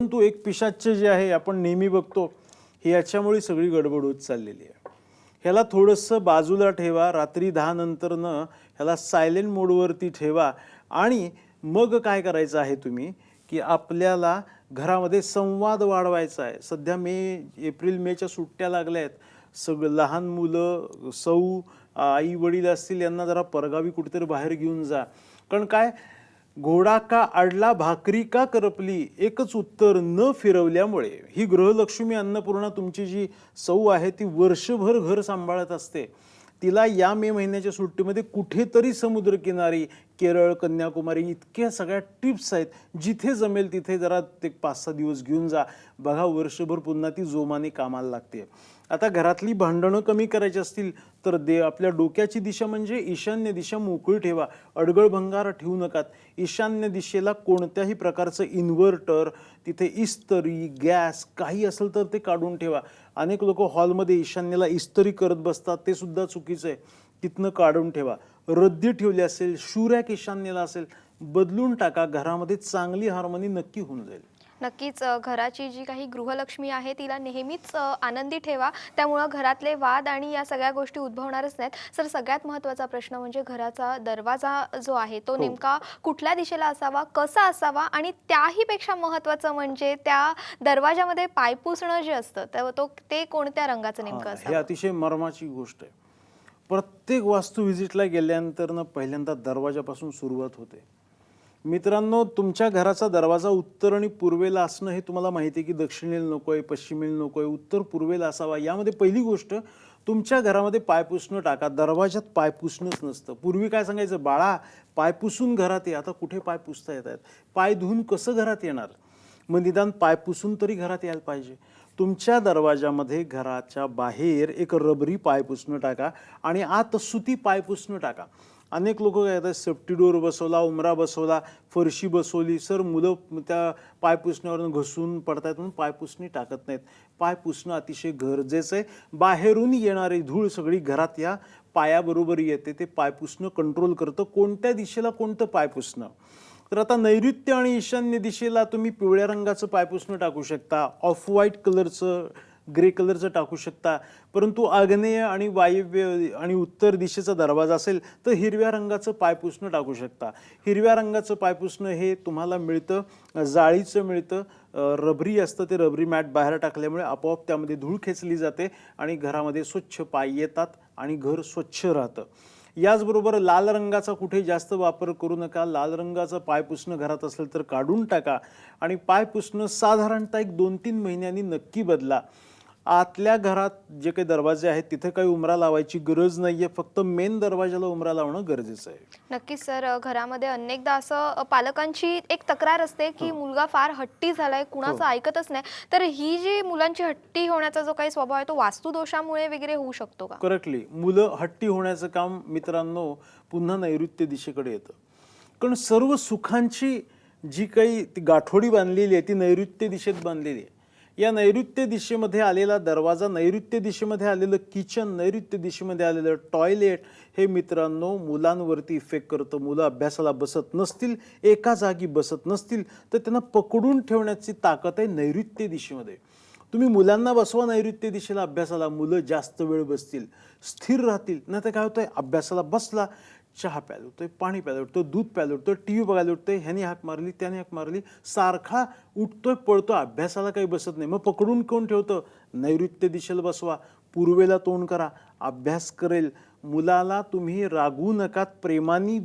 परंतु एक पिशाच्य जे आहे आपण नेहमी बघतो हे याच्यामुळे सगळी गडबड होत चाललेली आहे. ह्याला थोडंसं बाजूला ठेवा रात्री दहा नंतरनं ह्याला सायलेंट मोडवरती ठेवा आणि मग काय करायचं आहे तुम्ही की आपल्याला घरामध्ये संवाद वाढवायचा आहे. सध्या मे एप्रिल मेच्या सुट्ट्या लागल्या आहेत. सगळं लहान मुलं सौ आई वडील असतील यांना जरा परगावी कुठेतरी बाहेर घेऊन जा. कारण काय घोडा का अडला भाकरी का करपली एकच उत्तर न फिरवल्यामुळे ही गृहलक्ष्मी अन्नपूर्णा तुमची जी सौ आहे ती वर्षभर घर सांभाळत असते. तिला या मे महिन्याच्या सुट्टीमध्ये कुठेतरी समुद्रकिनारी केरळ कन्याकुमारी इतक्या सगळ्या टिप्स आहेत. जिथे जमेल तिथे जरा ते पाच सहा दिवस घेऊन जा. बघा वर्षभर पुन्हा ती जोमाने कामाला लागते. आता घरातली भांडणं कमी करायची असतील तर दे आपल्या डोक्याची दिशा म्हणजे ईशान्य दिशा मोकळी ठेवा. अडगळ भंगार ठेवू नकात. ईशान्य दिशेला कोणत्याही प्रकारचं इन्व्हर्टर तिथे इस्तरी गॅस काही असेल तर ते काढून ठेवा. अनेक लोक हॉलमध्ये ईशान्येला इस्तरी करत बसतात ते सुद्धा चुकीचं आहे. तिथनं काढून ठेवा. रद्दी ठेवली असेल शूरॅक ईशान्येला असेल बदलून टाका. घरामध्ये चांगली हार्मनी नक्की होऊन जाईल. नक्कीच घराची जी काही गृहलक्ष्मी आहे तिला नेहमीच आनंदी ठेवा. त्यामुळं घरातले वाद आणि या सगळ्या गोष्टी उद्भवणारच नाहीत. सर सगळ्यात महत्त्वाचा प्रश्न म्हणजे घराचा दरवाजा जो आहे तो नेमका कुठल्या दिशेला असावा कसा असावा आणि त्याहीपेक्षा महत्त्वाचं म्हणजे त्या दरवाजामध्ये पायपुसणं जे असतं तर तो ते कोणत्या रंगाचं नेमकं हा, हे अतिशय मर्माची गोष्ट आहे. प्रत्येक वास्तू व्हिजिटला गेल्यानंतर ना पहिल्यांदा दरवाजापासून सुरुवात होते. मित्रांनो तुमच्या घराचा दरवाजा उत्तर आणि पूर्वेला असणं हे तुम्हाला माहिती आहे की दक्षिणेला नको आहे पश्चिमेला नको आहे उत्तर पूर्वेला असावा यामध्ये पहिली गोष्ट तुमच्या घरामध्ये पाय पुसणं टाका. दरवाजात पाय पुसणंच नसतं. पूर्वी काय सांगायचं बाळा पाय पुसून घरात ये. आता कुठे पाय पुसता येत आहेत? पाय धुवून कसं घरात येणार? मग निदान पाय पुसून तरी घरात यायला पाहिजे. तुमच्या दरवाजामध्ये घराच्या बाहेर एक रबरी पाय पुसणं टाका आणि आत सुती पाय पुसणं टाका. अनेक लोक काय येतात सेफ्टी डोअर बसवला उमरा बसवला फरशी बसवली सर मुलं त्या पाय पुसण्यावरून घसरून पडतायत म्हणून पाय पुसणी टाकत नाहीत. पाय पुसणं अतिशय गरजेचं आहे. बाहेरून येणारी धूळ सगळी घरात या पायाबरोबर येते ते पाय पुसणं कंट्रोल करतं. कोणत्या दिशेला कोणतं पाय पुसणं तर आता नैऋत्य आणि ईशान्य दिशेला तुम्ही पिवळ्या रंगाचं पायपुसणं टाकू शकता. ऑफ व्हाईट कलरचं ग्रे कलरचं टाकू शकता. परंतु आग्नेय आणि वायव्य आणि उत्तर दिशेचा दरवाजा असेल तर हिरव्या रंगाचं पायपुसणं टाकू शकता. हिरव्या रंगाचं पायपुसणं हे तुम्हाला मिळतं जाळीचं मिळतं रबरी असतं ते रबरी मॅट बाहेर टाकल्यामुळे आपोआप त्यामध्ये धूळ खेचली जाते आणि घरामध्ये स्वच्छ पाय येतात आणि घर स्वच्छ राहतं. याचबरोबर लाल रंगाचा कुठे जास्त वापर करू नका. लाल रंगाचं पाय पुसणं घरात असेल तर काढून टाका. आणि पाय पुसणं साधारणतः एक दोन तीन महिन्यांनी नक्की बदला. आतल्या घरात जे काही दरवाजे आहेत तिथे काही उमरा लावायची गरज नाहीये. फक्त मेन दरवाजाला उमरा लावणं गरजेचं आहे. नक्कीच सर. घरामध्ये अनेकदा असं पालकांची एक तक्रार असते हो. की मुलगा फार हट्टी झालाय कुणाचं ऐकतच नाही. तर ही जी मुलांची हट्टी होण्याचा जो काही स्वभाव आहे तो वास्तुदोषामुळे वगैरे होऊ शकतो का? करेक्टली मुलं हट्टी होण्याचं काम मित्रांनो पुन्हा नैऋत्य दिशेकडे येतं. कारण सर्व सुखांची जी काही ती गाठोडी बांधलेली आहे ती नैऋत्य दिशेत बांधलेली आहे. या नैऋत्य दिशेमध्ये आलेला दरवाजा नैऋत्य दिशेमध्ये आलेलं किचन नैऋत्य दिशेमध्ये आलेलं टॉयलेट हे मित्रांनो मुलांवरती इफेक्ट करतं. मुलं अभ्यासाला बसत नसतील एका जागी बसत नसतील तर त्यांना पकडून ठेवण्याची ताकद आहे नैऋत्य दिशेमध्ये. तुम्ही मुलांना बसवा नैऋत्य दिशेला अभ्यासाला मुलं जास्त वेळ बसतील स्थिर राहतील. नाही तर काय होतंय? अभ्यासाला बसला चहा प्यायला उठतोय पाणी प्यायला उठतोय दूध प्यायला उठतोय टी व्ही बघायला उठतोय ह्याने हाक मारली त्याने हाक मारली सारखा उठतोय पळतोय अभ्यासाला काही बसत नाही. मग पकडून कोण ठेवतं? नैऋत्य दिशेला बसवा पूर्वेला तोंड करा अभ्यास करेल. मुलाला तुम्ही रागू नका प्रेमाने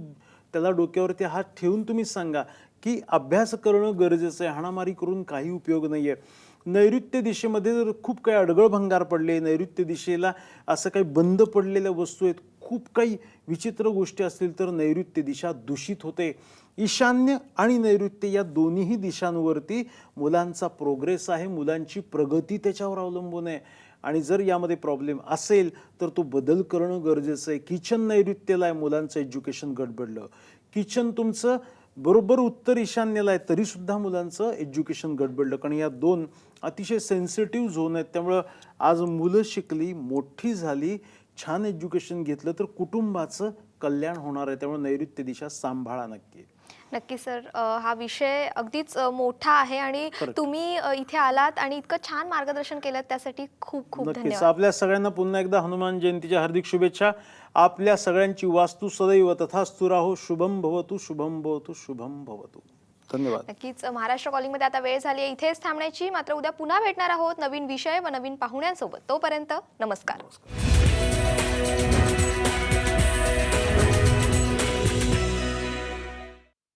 त्याला डोक्यावरती हात ठेवून तुम्ही सांगा. की अभ्यास करणं गरजेचं आहे हाणामारी करून काही उपयोग नाही आहे. नैऋत्य दिशेमध्ये जर खूप काही अडगळ भंगार पडले नैऋत्य दिशेला असं काही बंद पडलेल्या वस्तू आहेत खूप काही विचित्र गोष्टी असतील तर नैऋत्य दिशा दूषित होते. ईशान्य आणि नैऋत्य या दोन्हीही दिशांवरती मुलांचा प्रोग्रेस आहे मुलांची प्रगती त्याच्यावर अवलंबून आहे. आणि जर यामध्ये प्रॉब्लेम असेल तर तो बदल करणं गरजेचं आहे. किचन नैऋत्यला आहे मुलांचं एज्युकेशन गडबडलं. किचन तुमचं बरोबर उत्तर ईशान्येला आहे तरीसुद्धा मुलांचं एज्युकेशन गडबडलं. कारण या दोन अतिशय सेन्सिटिव्ह झोन आहेत. त्यामुळं आज मुलं शिकली मोठी झाली छान एज्युकेशन घेतलं तर कुटुंबाचं कल्याण होणार आहे. त्यामुळे नैऋत्य दिशा सांभाळा नक्की. नक्की सर. हा विषय अगदीच मोठा आहे आणि तुम्ही इथे आलात आणि इतकं छान मार्गदर्शन केलं त्यासाठी खूप खूप नक्कीच. धन्यवाद. आपल्या सगळ्यांना पुन्हा एकदा हनुमान जयंतीच्या हार्दिक शुभेच्छा. आपल्या सगळ्यांची वास्तू सदैव तथास्तु राहो. शुभम भवतु शुभम भवतु शुभम भवतु. धन्यवाद. नक्कीच महाराष्ट्र कॉलिंगमध्ये आता वेळ झाली आहे. इथेच थांबण्याची. मात्र उद्या पुन्हा भेटणार आहोत. नवीन विषय व नवीन पाहुण्यांसोबत. तोपर्यंत नमस्कार.